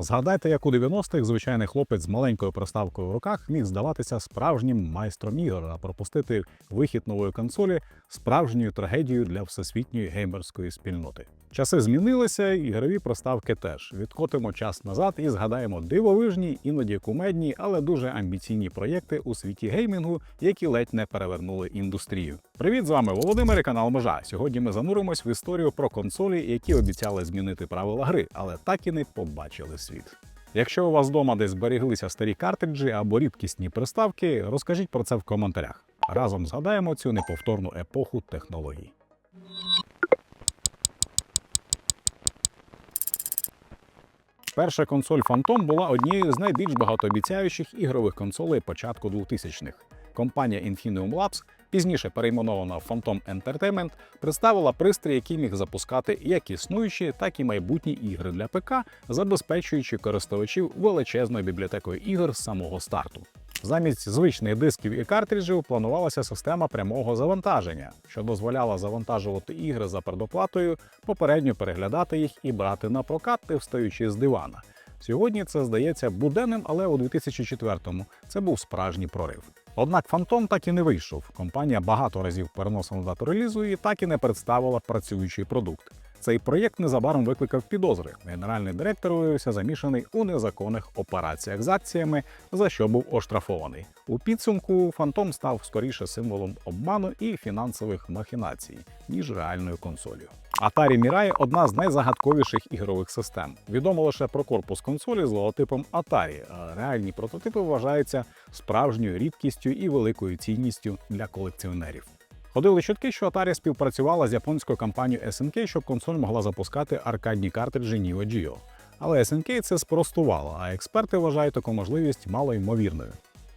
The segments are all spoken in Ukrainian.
Згадайте, як у 90-х звичайний хлопець з маленькою приставкою в руках міг здаватися справжнім майстром ігор, а пропустити вихід нової консолі справжньою трагедією для всесвітньої геймерської спільноти. Часи змінилися, ігрові приставки теж. Відкотимо час назад і згадаємо дивовижні, іноді кумедні, але дуже амбіційні проєкти у світі геймінгу, які ледь не перевернули індустрію. Привіт, з вами Володимир і канал Межа. Сьогодні ми зануримось в історію про консолі, які обіцяли змінити правила гри, але так і не побачили світ. Якщо у вас вдома десь зберіглися старі картриджі або рідкісні приставки, розкажіть про це в коментарях. Разом згадаємо цю неповторну епоху технологій. Перша консоль Phantom була однією з найбільш багатообіцяючих ігрових консолей початку 2000-х. Компанія Infinium Labs, пізніше перейменована Phantom Entertainment, представила пристрій, який міг запускати як існуючі, так і майбутні ігри для ПК, забезпечуючи користувачів величезною бібліотекою ігор з самого старту. Замість звичних дисків і картриджів планувалася система прямого завантаження, що дозволяла завантажувати ігри за предоплатою, попередньо переглядати їх і брати на прокат, не встаючи з дивана. Сьогодні це здається буденним, але у 2004-му це був справжній прорив. Однак Phantom так і не вийшов. Компанія багато разів переносила дату релізу і так і не представила працюючий продукт. Цей проєкт незабаром викликав підозри. Генеральний директор виявився замішаний у незаконних операціях з акціями, за що був оштрафований. У підсумку Phantom став скоріше символом обману і фінансових махінацій, ніж реальною консолью. Atari Mirai – одна з найзагадковіших ігрових систем. Відомо лише про корпус консолі з логотипом Atari, а реальні прототипи вважаються справжньою рідкістю і великою цінністю для колекціонерів. Ходили чутки, що Atari співпрацювала з японською компанією SNK, щоб консоль могла запускати аркадні картриджі Neo Geo. Але SNK це спростувало, а експерти вважають таку можливість малоймовірною.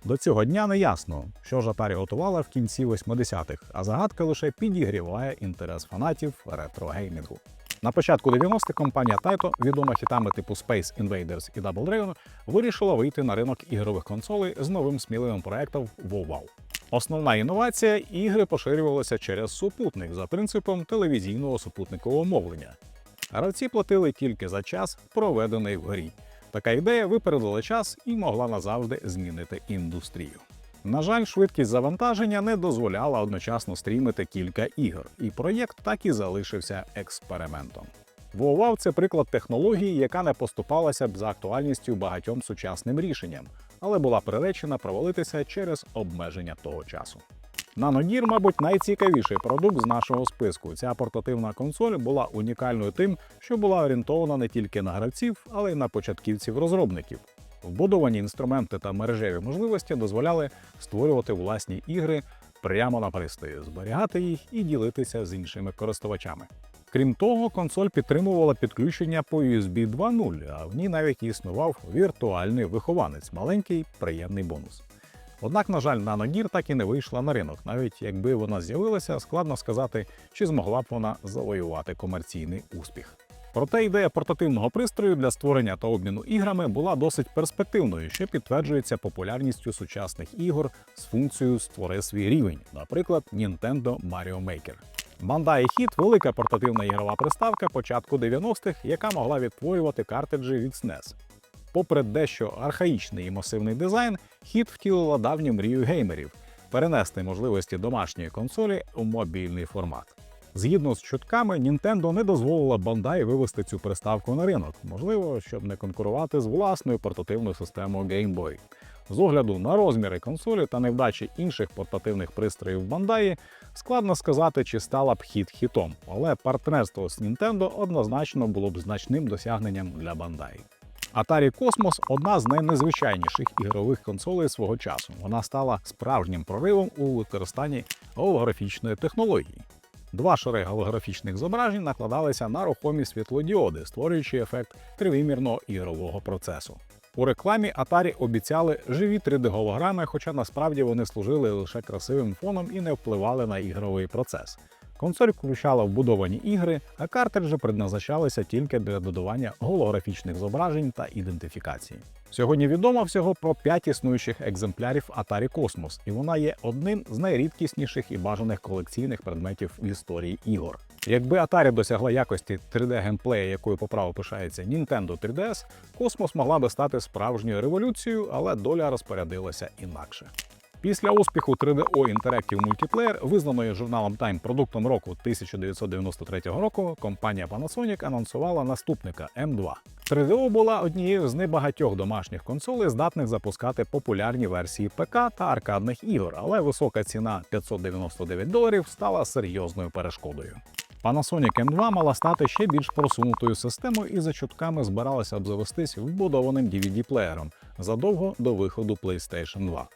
До цього дня не ясно, що ж Atari готувала в кінці 80-х, а загадка лише підігріває інтерес фанатів ретро-геймінгу. На початку 90-х компанія Taito, відома хітами типу Space Invaders і Double Dragon, вирішила вийти на ринок ігрових консолей з новим сміливим проектом WoW. Основна інновація ігри поширювалися через супутник за принципом телевізійного супутникового мовлення. Гравці платили тільки за час, проведений в грі. Така ідея випередила час і могла назавжди змінити індустрію. На жаль, швидкість завантаження не дозволяла одночасно стрімити кілька ігор, і проєкт так і залишився експериментом. WoW – це приклад технології, яка не поступалася б за актуальністю багатьом сучасним рішенням, але була приречена провалитися через обмеження того часу. NanoGear, мабуть, найцікавіший продукт з нашого списку. Ця портативна консоль була унікальною тим, що була орієнтована не тільки на гравців, але й на початківців-розробників. Вбудовані інструменти та мережеві можливості дозволяли створювати власні ігри прямо на пристрої, зберігати їх і ділитися з іншими користувачами. Крім того, консоль підтримувала підключення по USB 2.0, а в ній навіть існував віртуальний вихованець, маленький приємний бонус. Однак, на жаль, NanoGear так і не вийшла на ринок. Навіть якби вона з'явилася, складно сказати, чи змогла б вона завоювати комерційний успіх. Проте ідея портативного пристрою для створення та обміну іграми була досить перспективною, що підтверджується популярністю сучасних ігор з функцією Створи свій рівень, наприклад, Nintendo Mario Maker. Bandai Hit – велика портативна ігрова приставка початку 90-х, яка могла відтворювати картриджі від SNES. Попри дещо архаїчний і масивний дизайн, хіт втілила давню мрію геймерів перенести можливості домашньої консолі у мобільний формат. Згідно з чутками, Nintendo не дозволила Bandai вивести цю приставку на ринок, можливо, щоб не конкурувати з власною портативною системою Game Boy. З огляду на розміри консолі та невдачі інших портативних пристроїв Bandai, складно сказати, чи стала б хіт хітом, але партнерство з Nintendo однозначно було б значним досягненням для Bandai. Atari Cosmos – одна з найнезвичайніших ігрових консолей свого часу. Вона стала справжнім проривом у використанні голографічної технології. Два шари голографічних зображень накладалися на рухомі світлодіоди, створюючи ефект тривимірного ігрового процесу. У рекламі Atari обіцяли живі 3D-голограми, хоча насправді вони служили лише красивим фоном і не впливали на ігровий процес. Консоль включала вбудовані ігри, а картриджі предназначалися тільки для додавання голографічних зображень та ідентифікації. Сьогодні відомо всього про 5 існуючих екземплярів Atari Cosmos, і вона є одним з найрідкісніших і бажаних колекційних предметів в історії ігор. Якби Atari досягла якості 3D геймплея, якою по праву пишається Nintendo 3DS, космос могла би стати справжньою революцією, але доля розпорядилася інакше. Після успіху 3DO Interactive Multiplayer, визнаної журналом Time продуктом року 1993 року, компанія Panasonic анонсувала наступника M2. 3DO була однією з небагатьох домашніх консолей, здатних запускати популярні версії ПК та аркадних ігор, але висока ціна 599 доларів стала серйозною перешкодою. Panasonic M2 мала стати ще більш просунутою системою і за чутками збиралася обзавестись вбудованим DVD-плеєром задовго до виходу PlayStation 2.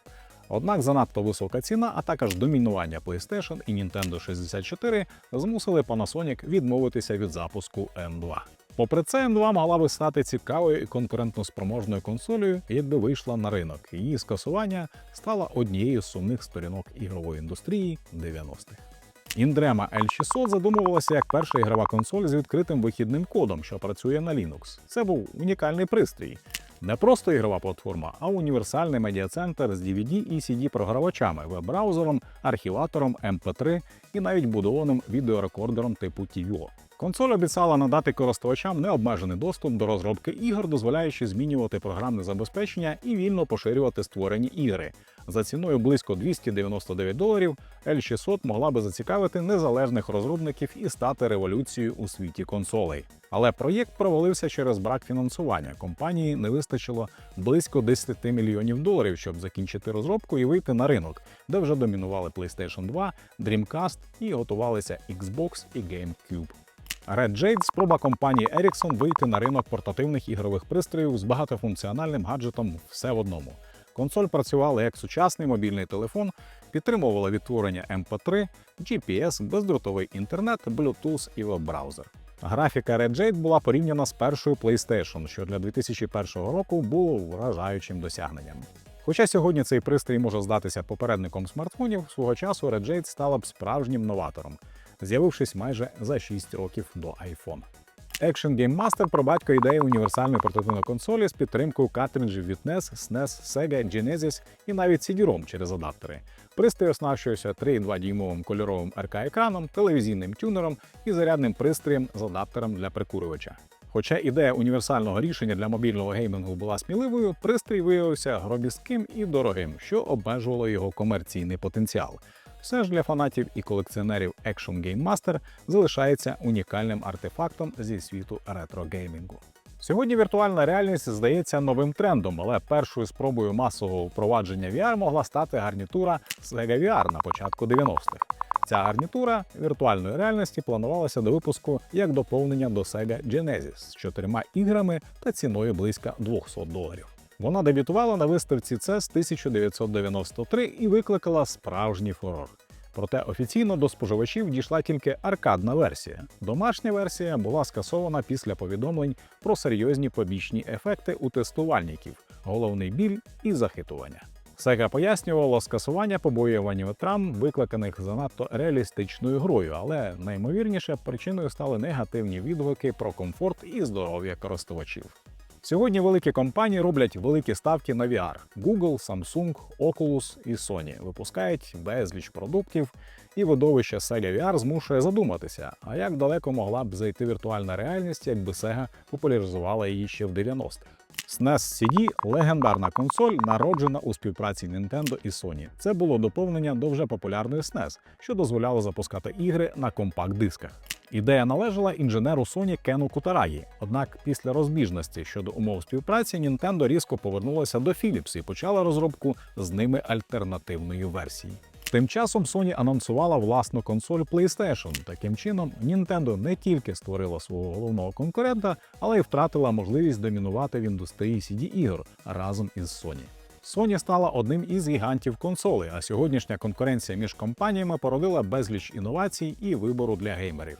Однак занадто висока ціна, а також домінування PlayStation і Nintendo 64 змусили Panasonic відмовитися від запуску M2. Попри це, M2 могла би стати цікавою і конкурентно спроможною консолею, якби вийшла на ринок. Її скасування стало однією з сумних сторінок ігрової індустрії 90-х. Індрема L600 задумувалася як перша ігрова консоль з відкритим вихідним кодом, що працює на Linux. Це був унікальний пристрій. Не просто ігрова платформа, а універсальний медіацентр з DVD і CD програвачами, веб-браузером, архіватором MP3 і навіть будованим відеорекордером типу TiVo. Консоль обіцяла надати користувачам необмежений доступ до розробки ігор, дозволяючи змінювати програмне забезпечення і вільно поширювати створені ігри. За ціною близько 299 доларів L600 могла би зацікавити незалежних розробників і стати революцією у світі консолей. Але проєкт провалився через брак фінансування. Компанії не вистачило близько 10 мільйонів доларів, щоб закінчити розробку і вийти на ринок, де вже домінували PlayStation 2, Dreamcast і готувалися Xbox і GameCube. Red Jade – спроба компанії Ericsson вийти на ринок портативних ігрових пристроїв з багатофункціональним гаджетом все в одному. Консоль працювала як сучасний мобільний телефон, підтримувала відтворення MP3, GPS, бездротовий інтернет, Bluetooth і веб-браузер. Графіка Red Jade була порівняна з першою PlayStation, що для 2001 року було вражаючим досягненням. Хоча сьогодні цей пристрій може здатися попередником смартфонів, свого часу Red Jade стала б справжнім новатором, з'явившись майже за 6 років до iPhone. Action Game Master про батько ідеї універсальної портативної консолі з підтримкою картриджів від NES, SNES, Sega, Genesis і навіть CD-ROM через адаптери. Пристрій оснащується 3,2 дюймовим кольоровим РК-екраном, телевізійним тюнером і зарядним пристроєм з адаптером для прикурювача. Хоча ідея універсального рішення для мобільного геймінгу була сміливою, пристрій виявився гробістким і дорогим, що обмежувало його комерційний потенціал. Все ж для фанатів і колекціонерів Action Game Master залишається унікальним артефактом зі світу ретро-геймінгу. Сьогодні віртуальна реальність здається новим трендом, але першою спробою масового впровадження VR могла стати гарнітура Sega VR на початку 90-х. Ця гарнітура віртуальної реальності планувалася до випуску як доповнення до Sega Genesis з чотирма іграми та ціною близько 200 доларів. Вона дебютувала на виставці CES 1993 і викликала справжній фурор. Проте офіційно до споживачів дійшла тільки аркадна версія. Домашня версія була скасована після повідомлень про серйозні побічні ефекти у тестувальників, головний біль і захитування. Sega пояснювало скасування побоювань травм, викликаних занадто реалістичною грою, але наймовірніше причиною стали негативні відгуки про комфорт і здоров'я користувачів. Сьогодні великі компанії роблять великі ставки на VR. Google, Samsung, Oculus і Sony випускають безліч продуктів, і видовище Sega VR змушує задуматися, а як далеко могла б зайти віртуальна реальність, якби Sega популяризувала її ще в 90-х. SNES CD – легендарна консоль, народжена у співпраці Nintendo і Sony. Це було доповнення до вже популярної SNES, що дозволяло запускати ігри на компакт-дисках. Ідея належала інженеру Sony Кену Кутарагі. Однак після розбіжності щодо умов співпраці Nintendo різко повернулася до Philips і почала розробку з ними альтернативної версії. Тим часом Sony анонсувала власну консоль PlayStation. Таким чином, Nintendo не тільки створила свого головного конкурента, але й втратила можливість домінувати в індустрії cd ігор разом із Sony. Sony стала одним із гігантів консолей, а сьогоднішня конкуренція між компаніями породила безліч інновацій і вибору для геймерів.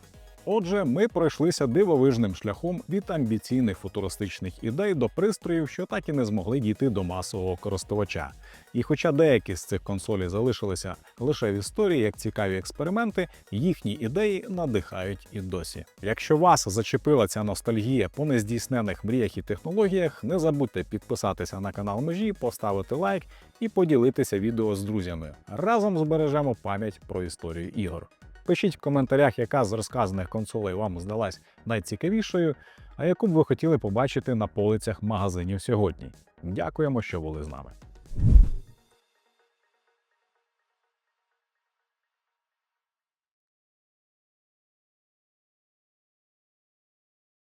Отже, ми пройшлися дивовижним шляхом від амбіційних футуристичних ідей до пристроїв, що так і не змогли дійти до масового користувача. І хоча деякі з цих консолей залишилися лише в історії як цікаві експерименти, їхні ідеї надихають і досі. Якщо вас зачепила ця ностальгія по нездійснених мріях і технологіях, не забудьте підписатися на канал Межі, поставити лайк і поділитися відео з друзями. Разом збережемо пам'ять про історію ігор. Пишіть в коментарях, яка з розказаних консолей вам здалась найцікавішою, а яку б ви хотіли побачити на полицях магазинів сьогодні. Дякуємо, що були з нами.